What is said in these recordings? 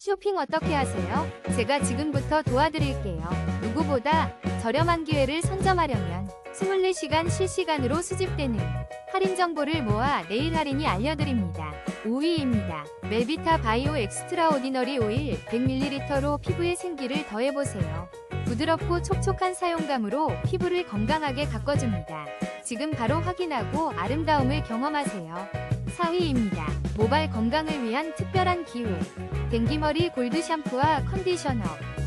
쇼핑 어떻게 하세요? 제가 지금부터 도와드릴게요. 누구보다 저렴한 기회를 선점하려면 24시간 실시간으로 수집되는 할인 정보를 모아 내일 할인이 알려드립니다. 5위입니다. 멜비타 바이오 엑스트라 오디너리 오일 100ml로 피부에 생기를 더해보세요. 부드럽고 촉촉한 사용감으로 피부를 건강하게 가꿔줍니다. 지금 바로 확인하고 아름다움을 경험하세요. 4위입니다. 모발 건강을 위한 특별한 기회. 댕기머리 골드 샴푸와 컨디셔너,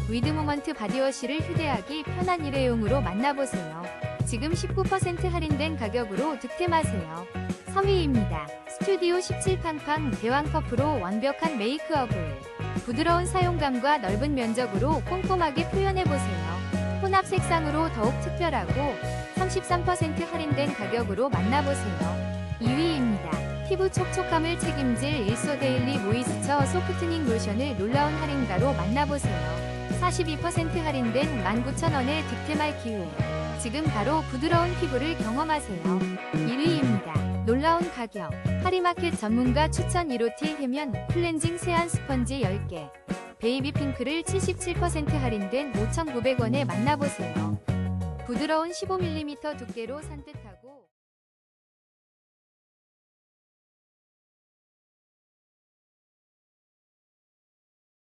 위드모먼트 바디워시를 휴대하기 편한 일회용으로 만나보세요. 지금 19% 할인된 가격으로 득템하세요. 3위입니다. 스튜디오 17팡팡 대왕 퍼프로 완벽한 메이크업을 부드러운 사용감과 넓은 면적으로 꼼꼼하게 표현해보세요. 혼합 색상으로 더욱 특별하고 33% 할인된 가격으로 만나보세요. 2위입니다. 피부 촉촉함을 책임질 일소 데일리 모이스처 소프트닝 로션을 놀라운 할인가로 만나보세요. 42% 할인된 19,000원에 득템할 기회. 지금 바로 부드러운 피부를 경험하세요. 1위입니다. 놀라운 가격. 하리마켓 전문가 추천 1호티 해면 클렌징 세안 스펀지 10개. 베이비 핑크를 77% 할인된 5,900원에 만나보세요. 부드러운 15mm 두께로 산뜻하고